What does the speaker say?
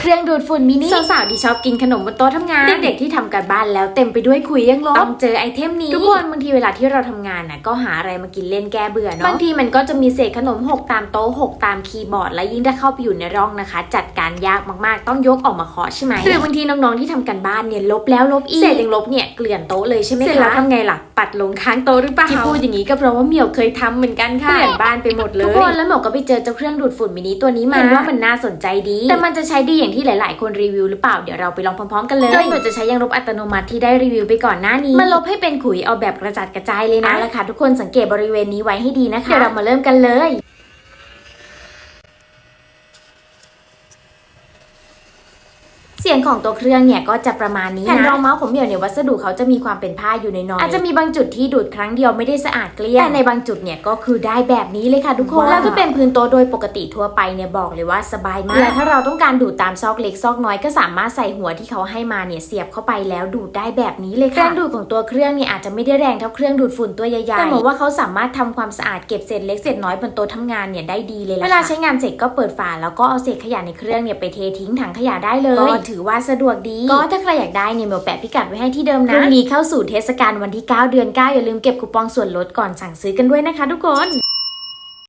เครื่องดูดฝุ่นมินิสาวๆที่ชอบกินขนมบนโต๊ะทำงาน เด็กๆที่ทำการบ้านแล้วเต็มไปด้วยคุยยังลบต้องเจอไอเทมนี้ ทุกคนบางทีเวลาที่เราทำงานน่ะก็หาอะไรมากินเล่นแก้เบื่อเนาะบางทีมันก็จะมีเศษขนมหกตามโต๊ะหกตามคีย์บอร์ด และยิ่งถ้าเข้าไปอยู่ในร่องนะคะ จัดการยากมากๆ ต้องยกออกมาเคาะใช่ไหมหรือบางทีน้องๆที่ทำการบ้านเนี่ยลบแล้วลบอีกเศษยังลบเนี่ยเกลื่อนโต๊ะเลยใช่ไหมคะเสร็จแล้วทำไงล่ะปัดลงค้างโต๊ะหรือเปล่าที่พูดอย่างนี้ก็เพราะว่าเหมียวเคยทำเหมือนกันค่ะเกลื่อนบ้านไปหมดเลยทุกคนแล้วเหมียวก็ไปเจอเจ้าเครื่องดูดฝุ่นมินิตัวนี้มาเห็นว่ามันน่าสนใจดี แต่มันจะใช้ดีอย่างที่หลาย ๆ คนรีวิวหรือเปล่าเดี๋ยวเราไปลองพร้อม ๆ กันเลยโดยเหมียวจะใช้ยางลบอัตโนมัติที่ได้รีวิวไปก่อนหน้านี้มาลบให้เป็นขุยเอาแบบกระจัดกระจายเลยนะแล้วค่ะทุกคนสังเกตบริเวณนี้ไว้ให้ดีนะคะเดี๋ยวเรามาเริ่มกันเลย เสียงของตัวเครื่องเนี่ยก็จะประมาณนี้นะแผ่นรองเมาส์ของเหมียวเนี่ยวัสดุเขาจะมีความเป็นผ้าอยู่ในน้อยๆอาจจะมีบางจุดที่ดูดครั้งเดียวไม่ได้สะอาดเกลี้ยงแต่ในบางจุดเนี่ยก็คือได้แบบนี้เลยค่ะทุกคนแล้วก็เป็นพื้นโต๊ะโดยปกติทั่วไปเนี่ยบอกเลยว่าสบายมากและถ้าเราต้องการดูดตามซอกเล็กซอกน้อยก็สามารถใส่หัวที่เขาให้มาเนี่ยเสียบเข้าไปแล้วดูดได้แบบนี้เลยค่ะแรงดูดของตัวเครื่องเนี่ยอาจจะไม่ได้แรงเท่าเครื่องดูดฝุ่นตัวใหญ่ๆแต่บอกว่าเขาสามารถทำความสะอาดเก็บเศษเล็กเศษน้อยบนโต๊ะทำงานเนี่ยได้ดีเลยล่ะเวลาใช้งานเสร็จก็เปิดฝาแล้วก็เอาเศษขยะในเครื่องเนี่ยไปเททิ้งถังขยะได้เลยก็ถือว่าสะดวกดี ก็ถ้าใครอยากได้เนี่ยเมลแปะพิกัดไว้ให้ที่เดิมนะพรุ่งนี้เข้าสู่เทศกาลวันที่ 9 เดือน 9 อย่าลืมเก็บคูปองส่วนลดก่อนสั่งซื้อกันด้วยนะคะทุกคน